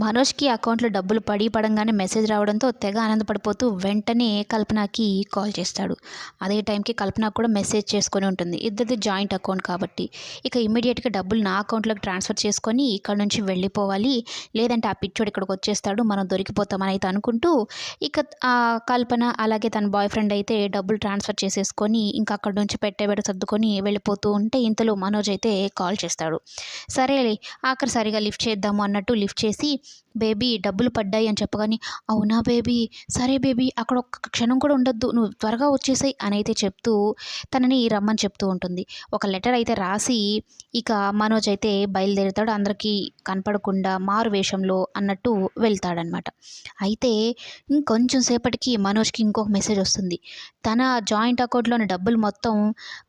మనోజ్కి అకౌంట్లో డబ్బులు పడి పడంగానే మెసేజ్ రావడంతో తెగ ఆనందపడిపోతూ వెంటనే కల్పనకి కాల్ చేస్తాడు. అదే టైంకి కల్పన కూడా మెసేజ్ చేసుకొని ఉంటుంది. ఇద్దరిది జాయింట్ అకౌంట్ కాబట్టి. ఇక ఇమ్మీడియట్గా డబ్బులు నా అకౌంట్లోకి ట్రాన్స్ఫర్ చేసుకొని ఇక్కడ నుంచి వెళ్ళిపోవాలి. లేదంటే ఆ పిచ్చోడు ఇక్కడికి వచ్చేస్తాడు. మనం దొరికిపోతామని అయితే అనుకుంటూ ఇక ఆ కల్పన అలాగే తన బాయ్ ఫ్రెండ్ అయితే డబ్బులు ట్రాన్స్ఫర్ చేసేసుకొని ఇంకా అక్కడ నుంచి పెట్టేబెడ సర్దుకొని వెళ్ళిపోతూ ఉంటే ఇంతలో మనోజ్ అయితే కాల్ చేస్తాడు. సరేలే ఆఖరి సరిగా లిఫ్ట్ చేద్దాము అన్నట్టు లిఫ్ట్ చేసి బేబీ డబ్బులు పడ్డాయి అని చెప్పగానే అవునా బేబీ? సరే బేబీ అక్కడ ఒక్క క్షణం కూడా ఉండొద్దు నువ్వు త్వరగా వచ్చేసాయి అని అయితే చెప్తూ తనని రమ్మని చెప్తూ ఉంటుంది. ఒక లెటర్ అయితే రాసి ఇక మనోజ్ అయితే బయలుదేరుతాడు. అందరికీ కనపడకుండా మారు వేషంలో అన్నట్టు వెళ్తాడనమాట అయితే ఇంకొంచెం సేపటికి మనోజ్కి ఇంకొక మెసేజ్ వస్తుంది. తన జాయింట్ అకౌంట్లోని డబ్బులు మొత్తం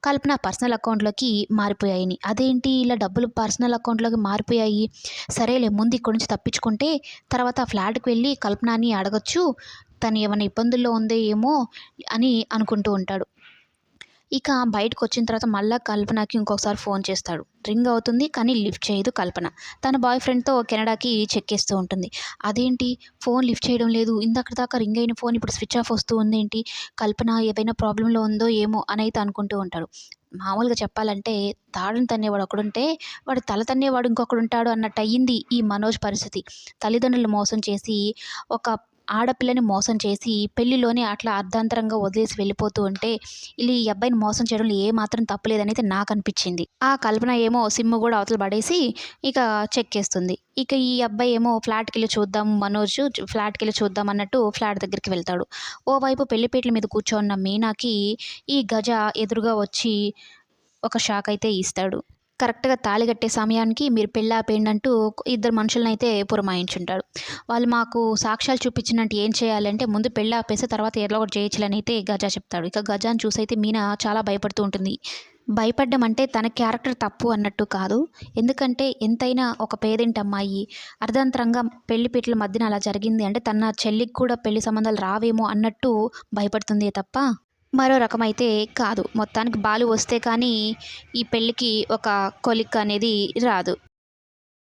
కల్పన పర్సనల్ అకౌంట్లోకి మారిపోయాయని. అదేంటి ఇలా డబ్బులు పర్సనల్ అకౌంట్లోకి మారిపోయాయి? సరేలే ముందు ఇక్కడి నుంచి తప్పించుకుంటే తర్వాత ఫ్లాట్కి వెళ్ళి కల్పనని అడగచ్చు తను ఏమైనా ఇబ్బందుల్లో ఉందో ఏమో అని అనుకుంటూ ఉంటాడు. ఇక బయటకు వచ్చిన తర్వాత మళ్ళీ కల్పనకి ఇంకొకసారి ఫోన్ చేస్తాడు. రింగ్ అవుతుంది కానీ లిఫ్ట్ చేయదు కల్పన. తన బాయ్ ఫ్రెండ్తో కెనడాకి చెక్ చేస్తూ ఉంటుంది. అదేంటి? ఫోన్ లిఫ్ట్ చేయడం లేదు. ఇందాక దాకా రింగ్ అయిన ఫోన్ ఇప్పుడు స్విచ్ ఆఫ్ వస్తూ ఉంది ఏంటి కల్పన ఏదైనా ప్రాబ్లంలో ఉందో ఏమో అని అయితే అనుకుంటూ ఉంటాడు. మామూలుగా చెప్పాలంటే తాడును తన్నేవాడు ఒకడుంటే వాడు తల తన్నేవాడు ఇంకొకడు ఉంటాడు అన్నట్టు అయ్యింది ఈ మనోజ్ పరిస్థితి. తల్లిదండ్రులు మోసం చేసి ఒక ఆడపిల్లని మోసం చేసి పెళ్ళిలోనే అట్లా అర్ధాంతరంగా వదిలేసి వెళ్ళిపోతూ ఉంటే వీళ్ళు ఈ అబ్బాయిని మోసం చేయడంలో ఏమాత్రం మాత్రం నాకు అనిపించింది ఆ కల్పన ఏమో సిమ్ కూడా అవతల పడేసి ఇక చెక్ చేస్తుంది. ఇక ఈ అబ్బాయి ఏమో ఫ్లాట్కి వెళ్ళి చూద్దాం మనోజ్ ఫ్లాట్కి వెళ్ళి చూద్దాం అన్నట్టు ఫ్లాట్ దగ్గరికి వెళ్తాడు. ఓవైపు పెళ్ళిపేటల మీద కూర్చోన్న మీనాకి ఈ గజ ఎదురుగా వచ్చి ఒక షాక్ అయితే ఇస్తాడు. కరెక్ట్గా తాళి కట్టే సమయానికి మీరు పెళ్ళి ఆపేయండి అంటూ ఇద్దరు మనుషులను అయితే పురమాయించుంటాడు వాళ్ళు మాకు సాక్ష్యాలు చూపించినట్టు ఏం చేయాలంటే ముందు పెళ్ళి ఆపేస్తే తర్వాత ఎట్లా ఒకటి చేయించాలని అయితే గజా చెప్తాడు. ఇక గజాని చూసి అయితే మీనా చాలా భయపడుతూ ఉంటుంది. భయపడ్డం అంటే తన క్యారెక్టర్ తప్పు అన్నట్టు కాదు. ఎందుకంటే ఎంతైనా ఒక పేదింటి అమ్మాయి అర్ధంతరంగా పెళ్ళి పీటల మధ్యన అలా జరిగింది అంటే తన చెల్లికి కూడా పెళ్ళి సంబంధాలు రావేమో అన్నట్టు భయపడుతుంది తప్ప మరో రకమైతే కాదు. మొత్తానికి బాలు వస్తే కానీ ఈ పెళ్ళికి ఒక కొలిక్ అనేది రాదు.